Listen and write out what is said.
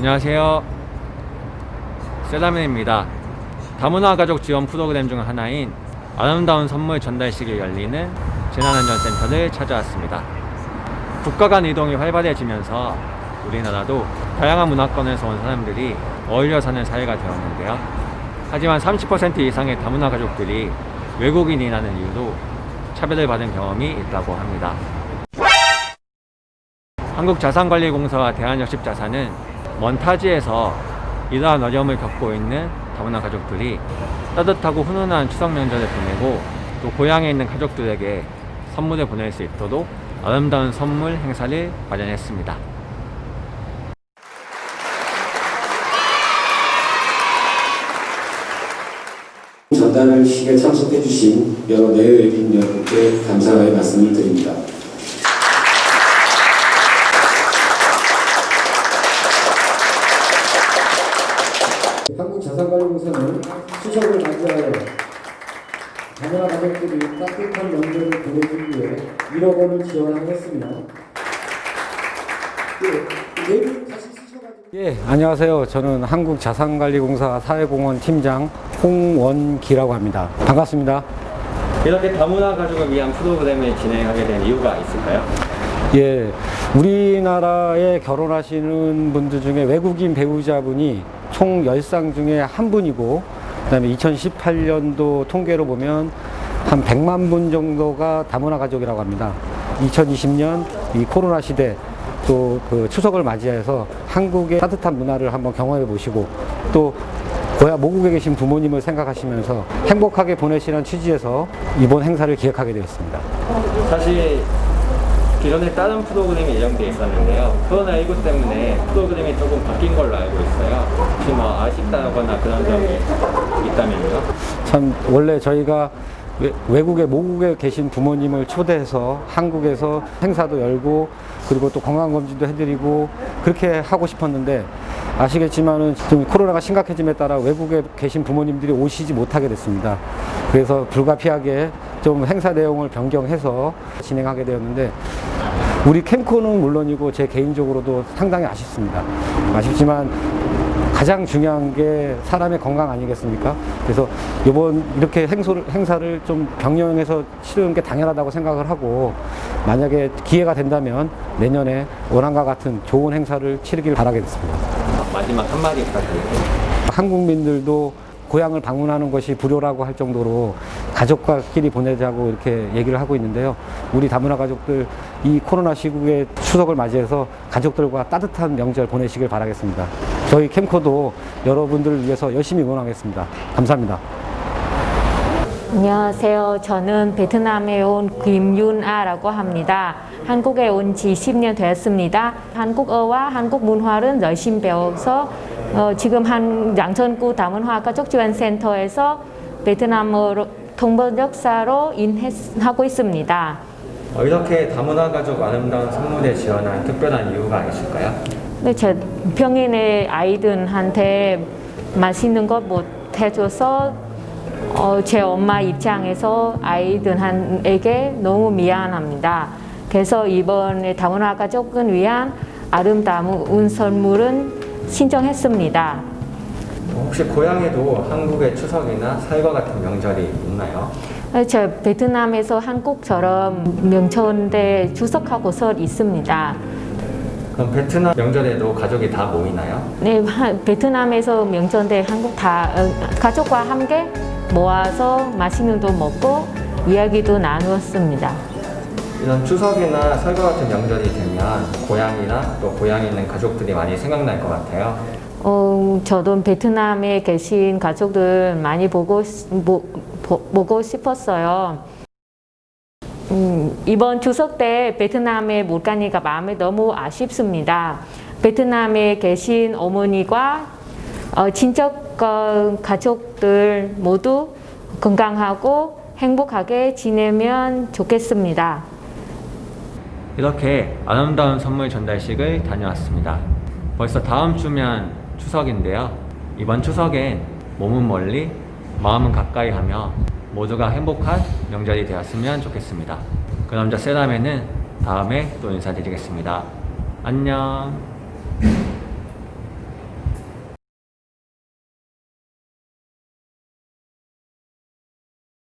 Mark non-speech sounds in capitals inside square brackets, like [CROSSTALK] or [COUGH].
안녕하세요. 세라맨입니다. 다문화 가족 지원 프로그램 중 하나인 아름다운 선물 전달식이 열리는 재난안전센터를 찾아왔습니다. 국가 간 이동이 활발해지면서 우리나라도 다양한 문화권에서 온 사람들이 어울려 사는 사회가 되었는데요. 하지만 30% 이상의 다문화 가족들이 외국인이라는 이유로 차별을 받은 경험이 있다고 합니다. 한국자산관리공사와 대한역십자산은 먼 타지에서 이러한 어려움을 겪고 있는 다문화 가족들이 따뜻하고 훈훈한 추석 명절을 보내고 또 고향에 있는 가족들에게 선물을 보낼 수 있도록 아름다운 선물 행사를 마련했습니다. 전달식에 참석해 주신 여러 내외인 여러분께 감사의 말씀을 드립니다. 한국자산관리공사는 추석을 맞이하여 다문화 가족들이 따뜻한 명절을 보내기 위해 1억 원을 지원하였으며 예, 내일 다시 쓰셔가지고 예, 안녕하세요. 저는 한국자산관리공사 사회공헌 팀장 홍원기라고 합니다. 반갑습니다. 이렇게 다문화 가족을 위한 프로그램을 진행하게 된 이유가 있을까요? 예, 우리나라에 결혼하시는 분들 중에 외국인 배우자분이 총 10쌍 중에 한 분이고, 그 다음에 2018년도 통계로 보면 한 100만 분 정도가 다문화 가족이라고 합니다. 2020년 이 코로나 시대 또 그 추석을 맞이해서 한국의 따뜻한 문화를 한번 경험해 보시고 또 고향 모국에 계신 부모님을 생각하시면서 행복하게 보내시는 취지에서 이번 행사를 기획하게 되었습니다. 사실 기존에 다른 프로그램이 예정돼 있었는데요. 코로나19 때문에 프로그램이 조금 바뀐 걸로 알고 있어요. 혹시 뭐 아쉽다거나 그런 점이 있다면요? 참 원래 저희가 외- 외국에 모국에 계신 부모님을 초대해서 한국에서 행사도 열고 그리고 또 건강검진도 해드리고 그렇게 하고 싶었는데 아시겠지만은 좀 코로나가 심각해짐에 따라 외국에 계신 부모님들이 오시지 못하게 됐습니다. 그래서 불가피하게 좀 행사 내용을 변경해서 진행하게 되었는데 우리 캠코는 물론이고 제 개인적으로도 상당히 아쉽습니다. 아쉽지만 가장 중요한 게 사람의 건강 아니겠습니까? 그래서 이번 이렇게 행소를, 행사를 좀 병영해서 치르는 게 당연하다고 생각을 하고 만약에 기회가 된다면 내년에 원안과 같은 좋은 행사를 치르길 바라겠습니다. 마지막 한마디 부탁드릴게요. 한국민들도 고향을 방문하는 것이 불효라고 할 정도로 가족과끼리 보내자고 이렇게 얘기를 하고 있는데요. 우리 다문화 가족들 이 코로나 시국에 추석을 맞이해서 가족들과 따뜻한 명절 보내시길 바라겠습니다. 저희 캠코도 여러분들을 위해서 열심히 응원하겠습니다. 감사합니다. 안녕하세요. 저는 베트남에 온 김윤아라고 합니다. 한국에 온 지 10년 되었습니다. 한국어와 한국 문화를 열심히 배워서 어, 지금 한 양천구 다문화 가족 지원 센터에서 베트남어로 통번역사로 인하고 있습니다. 어, 이렇게 다문화 가족 아름다운 선물에 지원한 특별한 이유가 있을까요? 근데 제 병인의 아이들한테 맛있는 것못 해줘서 어, 제 엄마 입장에서 아이들에게 너무 미안합니다. 그래서 이번에 다문화 가족을 위한 아름다운 선물은 신청했습니다. 혹시 고향에도 한국의 추석이나 설과 같은 명절이 있나요? 저 베트남에서 한국처럼 명천대 주석하고서 있습니다. 그럼 베트남 명절에도 가족이 다 모이나요? 네, 하- [LAUGHS] 베트남에서 명절 한국 다 어, 가족과 함께 모아서 맛있는 도 먹고 이야기도 나누었습니다. 이런 추석이나 설과 같은 명절이 되면 고향이나 또 고향에 있는 가족들이 많이 생각날 것 같아요. 어, 저도 베트남에 계신 가족들 많이 보고 싶- 보, 보, 보고 싶었어요. 음, 이번 추석 때 베트남에 못 가니까 마음이 너무 아쉽습니다. 베트남에 계신 어머니과 어, 친척 어, 가족들 모두 건강하고 행복하게 지내면 좋겠습니다. 이렇게 아름다운 선물 전달식을 다녀왔습니다. 벌써 다음 주면 추석인데요. 이번 추석엔 몸은 멀리, 마음은 가까이 하며 모두가 행복한 명절이 되었으면 좋겠습니다. 그 남자 세라맨은 다음에 또 인사드리겠습니다. 안녕.